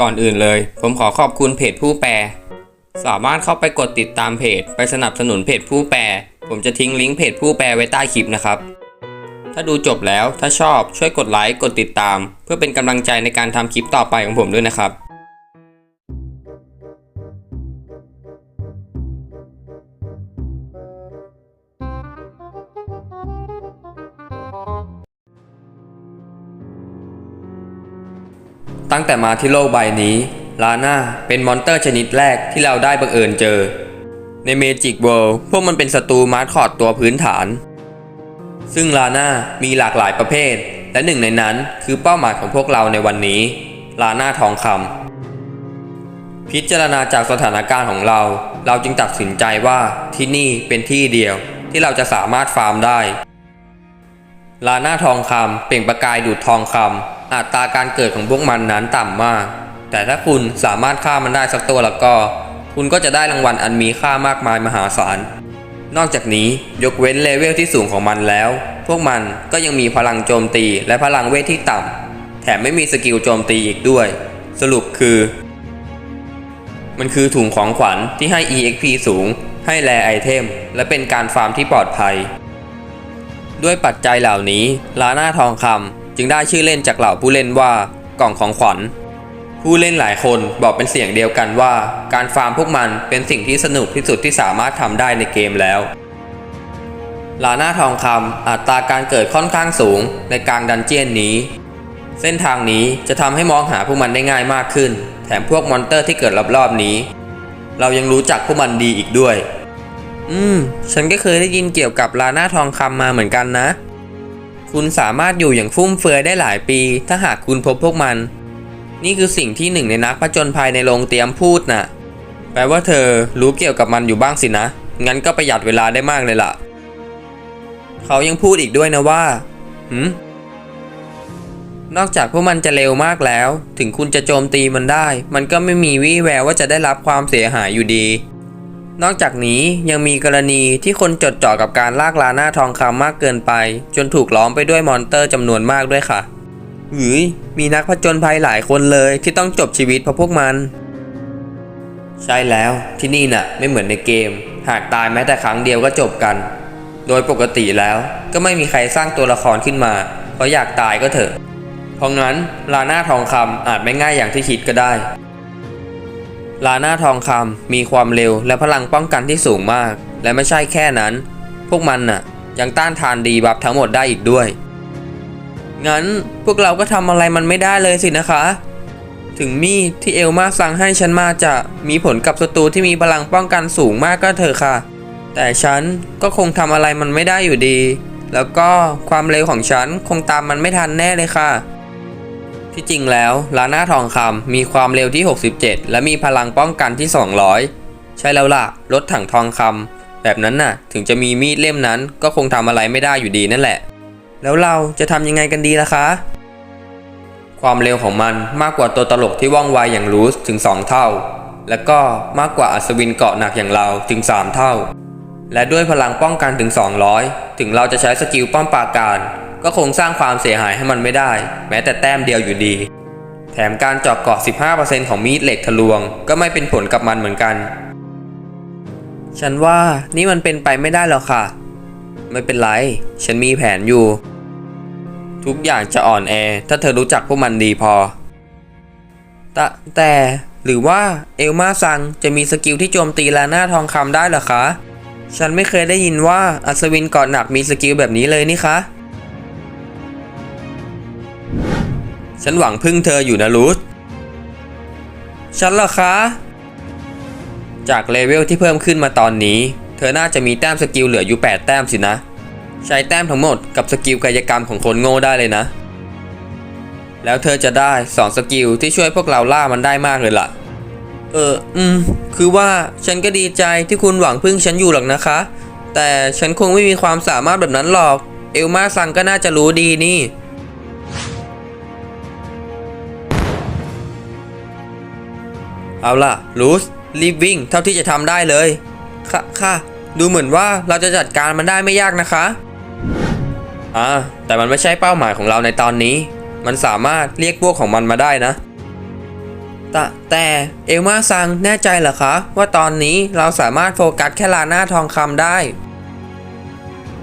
ก่อนอื่นเลย ผมขอขอบคุณเพจผู้แปล สามารถเข้าไปกดติดตามเพจ ไปสนับสนุนเพจผู้แปล ผมจะทิ้งลิงก์เพจผู้แปลไว้ใต้คลิปนะครับ ถ้าดูจบแล้วถ้าชอบช่วยกดไลค์กดติดตาม เพื่อเป็นกำลังใจในการทำคลิปต่อไปของผมด้วยนะครับ ตั้งแต่มาที่โลกใบนี้ ลาน่าเป็นมอนเตอร์ชนิดแรกที่เราได้บังเอิญเจอ ในเมจิกเวิลด์พวกมันเป็นศัตรูมาร์คอดตัวพื้นฐาน ซึ่งลาน่ามีหลากหลายประเภท และหนึ่งในนั้นคือเป้าหมายของพวกเราในวันนี้ ลาน่าทองคำพิจารณาจากสถานการณ์ของเรา เราจึงตัดสินใจว่าที่นี่เป็นที่เดียวที่เราจะสามารถฟาร์มได้ลาน่าทองคำเปล่งประกายดูดทองคำ อัตราการเกิดของพวกมันนั้นต่ำมาก แต่ถ้าคุณสามารถฆ่ามันได้สักตัวแล้วก็ คุณก็จะได้รางวัลอันมีค่ามากมายมหาศาล นอกจากนี้ยกเว้นเลเวลที่สูงของมันแล้ว พวกมันก็ยังมีพลังโจมตีและพลังเวทที่ต่ำ แถมไม่มีสกิลโจมตีอีกด้วย สรุปคือ มันคือถุงของขวัญที่ให้ EXP สูง ให้แลไอเทม และเป็นการฟาร์มที่ปลอดภัย ด้วยปัจจัยเหล่านี้ลาน่าทองคำ จึงได้ชื่อเล่นจากเหล่าผู้เล่นว่ากล่องของขวัญ ผู้เล่นหลายคนบอกเป็นเสียงเดียวกันว่า การฟาร์มพวกมันเป็นสิ่งที่สนุกที่สุดที่สามารถทำได้ในเกมแล้วลาน่าทองคำอัตราการเกิดค่อนข้างสูงในกลางดันเจียนนี้ เส้นทางนี้จะทำให้มองหาพวกมันได้ง่ายมากขึ้น แถมพวกมอนเตอร์ที่เกิดรอบๆนี้ เรายังรู้จักพวกมันดีอีกด้วย อืม ฉันก็เคยได้ยินเกี่ยวกับลาน่าทองคำมาเหมือนกันนะ คุณสามารถอยู่อย่างฟุ่มเฟือยได้หลายปี ถ้าหากคุณพบพวกมัน นี่คือสิ่งที่หนึ่งในนักผจญภัยในโรงเตรียมพูดน่ะ แปลว่าเธอรู้เกี่ยวกับมันอยู่บ้างสินะ งั้นก็ประหยัดเวลาได้มากเลยล่ะ เขายังพูดอีกด้วยนะว่าหืมนอกจากพวกมันจะเร็วมากแล้ว ถึงคุณจะโจมตีมันได้ มันก็ไม่มีวี่แววว่าจะได้รับความเสียหายอยู่ดี นอกจากนี้ยังมีกรณีที่คนจดจ่อกับการลากลาหน้าทองคำมากเกินไป จนถูกล้อมไปด้วยมอนเตอร์จำนวนมากด้วยค่ะหรือมีนักผจญภัยหลายคนเลยที่ต้องจบชีวิตเพราะพวกมัน ใช่แล้วที่นี่น่ะ ไม่เหมือนในเกม หากตายแม้แต่ครั้งเดียวก็จบกัน โดยปกติแล้วก็ไม่มีใครสร้างตัวละครขึ้นมา เพราะอยากตายก็เถอะ เพราะงั้นลาหน้าทองคำอาจไม่ง่ายอย่างที่คิดก็ได้ ลาหน้าทองคำมีความเร็วและพลังป้องกันที่สูงมาก และไม่ใช่แค่นั้น พวกมันน่ะ ยังต้านทานดีบัฟทั้งหมดได้อีกด้วย งั้นพวกเราก็ทำอะไรมันไม่ได้เลยสินะคะ ถึงมีดที่เอลมาสั่งให้ฉันมาจะมีผลกับศัตรูที่มีพลังป้องกันสูงมากก็เถอะค่ะ แต่ฉันก็คงทำอะไรมันไม่ได้อยู่ดี แล้วก็ความเร็วของฉันคงตามมันไม่ทันแน่เลยค่ะ ที่จริงแล้วลาน่าทองคำมีความเร็วที่ 67 และมีพลังป้องกันที่ 200 ใช่แล้วล่ะ รถถังทองคำแบบนั้นน่ะ ถึงจะมีมีดเล่มนั้นก็คงทำอะไรไม่ได้อยู่ดีนั่นแหละ แล้วเราจะทำยังไงกันดีล่ะคะ ความเร็วของมันมากกว่าตัวตลกที่ว่องไวอย่างรูสถึง 2 เท่า และก็มากกว่าอัศวินเกาะหนักอย่างเราถึง 3 เท่า และด้วยพลังป้องกันถึง 200 ถึงเราจะใช้สกิลป้อมปราการ ก็คงสร้างความเสียหายให้มันไม่ได้ แม้แต่แต้มเดียวอยู่ดี แถมการเจาะเกาะ 15%ของมีดเหล็กทะลวง ก็ไม่เป็นผลกับมันเหมือนกัน ฉันว่านี่มันเป็นไปไม่ได้หรอกค่ะ ไม่เป็นไร ฉันมีแผนอยู่ ทุกอย่างจะอ่อนแอ ถ้าเธอรู้จักพวกมันดีพอ แต่แต่หรือว่าเอลมาซังจะมีสกิลที่โจมตีลาหน้าทองคำได้หรอคะ ฉันไม่เคยได้ยินว่าอัศวินเกาะหนักมีสกิลแบบนี้เลยนี่คะ ฉันหวังพึ่งเธออยู่นะรูธฉันเหรอคะ จากเลเวลที่เพิ่มขึ้นมาตอนนี้ เธอน่าจะมีแต้มสกิลเหลืออยู่ 8 แต้มสินะ ใช้แต้มทั้งหมดกับสกิลกายกรรมของคนโง่ได้เลยนะ แล้วเธอจะได้ 2 สกิลที่ช่วยพวกเราล่ามันได้มากเลยล่ะ เออ อืม คือว่าฉันก็ดีใจที่คุณหวังพึ่งฉันอยู่หรอกนะคะ แต่ฉันคงไม่มีความสามารถแบบนั้นหรอก เอลมาซังก็น่าจะรู้ดีนี่ เอาล่ะลูสรีบวิ่งเท่าที่จะทำได้เลย ค่ะค่ะดูเหมือนว่าเราจะจัดการมันได้ไม่ยากนะคะอ่าแต่มันไม่ใช่เป้าหมายของเราในตอนนี้ มันสามารถเรียกพวกของมันมาได้นะ แต่แต่เอลมาซังแน่ใจเหรอคะ ว่าตอนนี้เราสามารถโฟกัสแค่ลาหน้าทองคำได้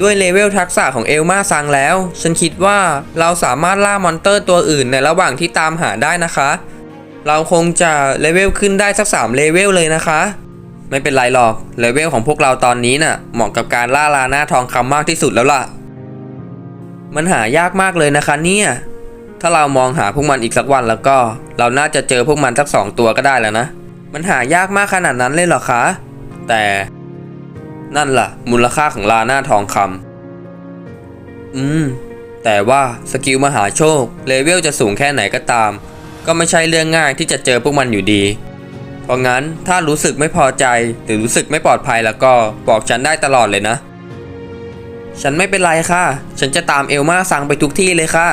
ด้วยเลเวลทักษะของเอลมาซังแล้ว ฉันคิดว่าเราสามารถล่ามอนเตอร์ตัวอื่นในระหว่างที่ตามหาได้นะคะ เราคงจะเลเวลขึ้นได้สักสามเลเวลเลยนะคะ ไม่เป็นไรหรอก เลเวลของพวกเราตอนนี้น่ะ เหมาะกับการล่าลาหน้าทองคำมากที่สุดแล้วล่ะ มันหายากมากเลยนะคะเนี่ย ถ้าเรามองหาพวกมันอีกสักวันแล้วก็ เราน่าจะเจอพวกมันสักสองตัวก็ได้แล้วนะ มันหายากมากขนาดนั้นเลยเหรอคะ แต่นั่นล่ะ มูลค่าของลาหน้าทองคำอืม แต่ว่าสกิลมหาโชค เลเวลจะสูงแค่ไหนก็ตาม ก็ไม่ใช่เรื่องง่ายที่จะเจอพวกมันอยู่ดี เพราะงั้นถ้ารู้สึกไม่พอใจหรือรู้สึกไม่ปลอดภัยแล้วก็บอกฉันได้ตลอดเลยนะ ฉันไม่เป็นไรค่ะ ฉันจะตามเอลมาสั่งไปทุกที่เลยค่ะ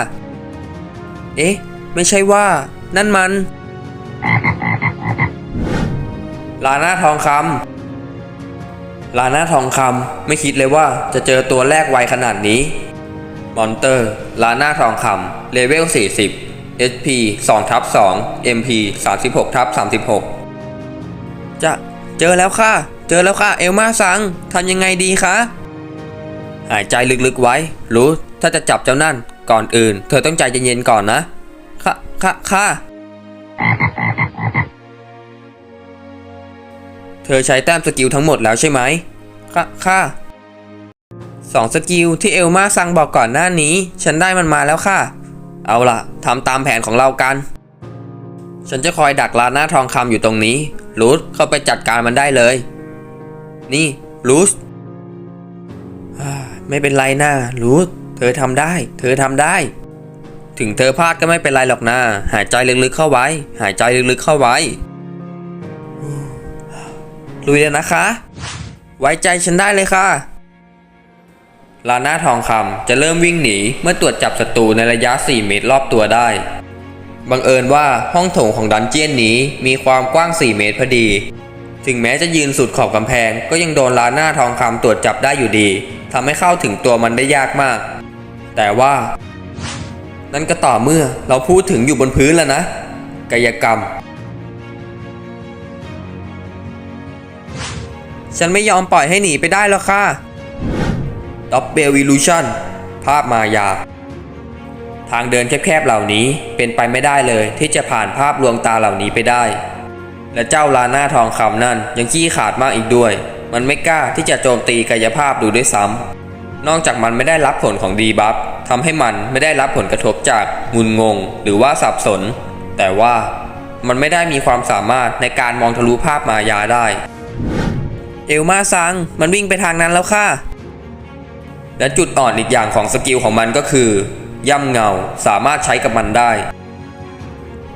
เอ๊ะ ไม่ใช่ว่า นั่นมันลาหน้าทองคำลาหน้าทองคำไม่คิดเลยว่าจะเจอตัวแรกไวขนาดนี้ มอนเตอร์ ลาหน้าทองคำเลเวล 40 HP 2ทับ2 MP 36ทับ36 จะเจอแล้วค่ะ เจอแล้วค่ะ เอลมาซังทำยังไงดีคะ หายใจลึกๆไว้ รู้ถ้าจะจับเจ้านั่น ก่อนอื่น เธอต้องใจเย็นๆก่อนนะ ค่ะ ค่ะ ค่ะ เธอใช้แต้มสกิลทั้งหมดแล้วใช่ไหม ค่ะ ค่ะสองสกิลที่เอลมาซังบอกก่อนหน้านี้ ฉันได้มันมาแล้วค่ะ เอาล่ะทำตามแผนของเรากัน ฉันจะคอยดักลาหน้าทองคำอยู่ตรงนี้ รูทเข้าไปจัดการมันได้เลย นี่รูทอ่าไม่เป็นไรนะรูทเธอทำได้ เธอทำได้ ถึงเธอพลาดก็ไม่เป็นไรหรอกนะ หายใจลึกๆเข้าไว้ หายใจลึกๆเข้าไว้ลุยเลยนะคะ ไว้ใจฉันได้เลยค่ะ ลาน้าทองคำจะเริ่มวิ่งหนีเมื่อตรวจจับศัตรูในระยะ 4 เมตรรอบตัวได้ บังเอิญว่าห้องโถงของดันเจียนนี้มีความกว้าง 4 เมตรพอดี ถึงแม้จะยืนสุดขอบกำแพง ก็ยังโดนลาน้าทองคำตรวจจับได้อยู่ดีทำให้เข้าถึงตัวมันได้ยากมาก แต่ว่า นั่นก็ต่อเมื่อเราพูดถึงอยู่บนพื้นแล้วนะ กายกรรม ฉันไม่ยอมปล่อยให้หนีไปได้หรอกค่ะ ด็อบเบลวิลูชันภาพมายา ทางเดินแคบๆเหล่านี้เป็นไปไม่ได้เลยที่จะผ่านภาพลวงตาเหล่านี้ไปได้ และเจ้าลาหน้าทองคำนั่นยังขี้ขาดมากอีกด้วย มันไม่กล้าที่จะโจมตีกายภาพดูด้วยซ้ำนอกจากมันไม่ได้รับผลของดีบัฟทำให้มันไม่ได้รับผลกระทบจากงุนงง หรือว่าสับสน แต่ว่ามันไม่ได้มีความสามารถในการมองทะลุภาพมายาได้ เอลมาซัง มันวิ่งไปทางนั้นแล้วค่ะ และจุดอ่อนอีกอย่างของสกิลของมันก็คือย่ำเงาสามารถใช้กับมันได้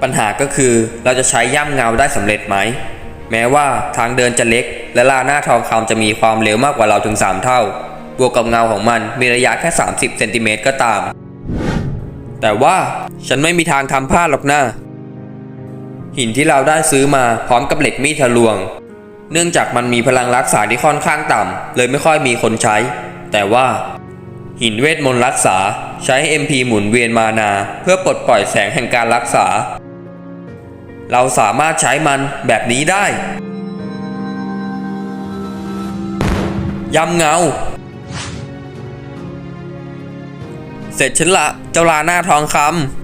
ปัญหาก็คือเราจะใช้ย่ำเงาได้สำเร็จไหม แม้ว่าทางเดินจะเล็ก และลาหน้าทองคำจะมีความเร็วมากกว่าเราถึง 3 เท่า บวกกับเงาของมันมีระยะแค่ 30เซนติเมตรก็ตาม แต่ว่าฉันไม่มีทางทำพลาดหรอกนะหินที่เราได้ซื้อมาพร้อมกับเหล็กมีดทะลวง เนื่องจากมันมีพลังรักษาที่ค่อนข้างต่ำเลยไม่ค่อยมีคนใช้ แต่ว่า หินเวทมนต์รักษา ใช้ MP หมุนเวียนมานา เพื่อปลดปล่อยแสงแห่งการรักษา เราสามารถใช้มันแบบนี้ได้ ยำเงา เสร็จฉันละ เจ้าลาหน้าทองคำ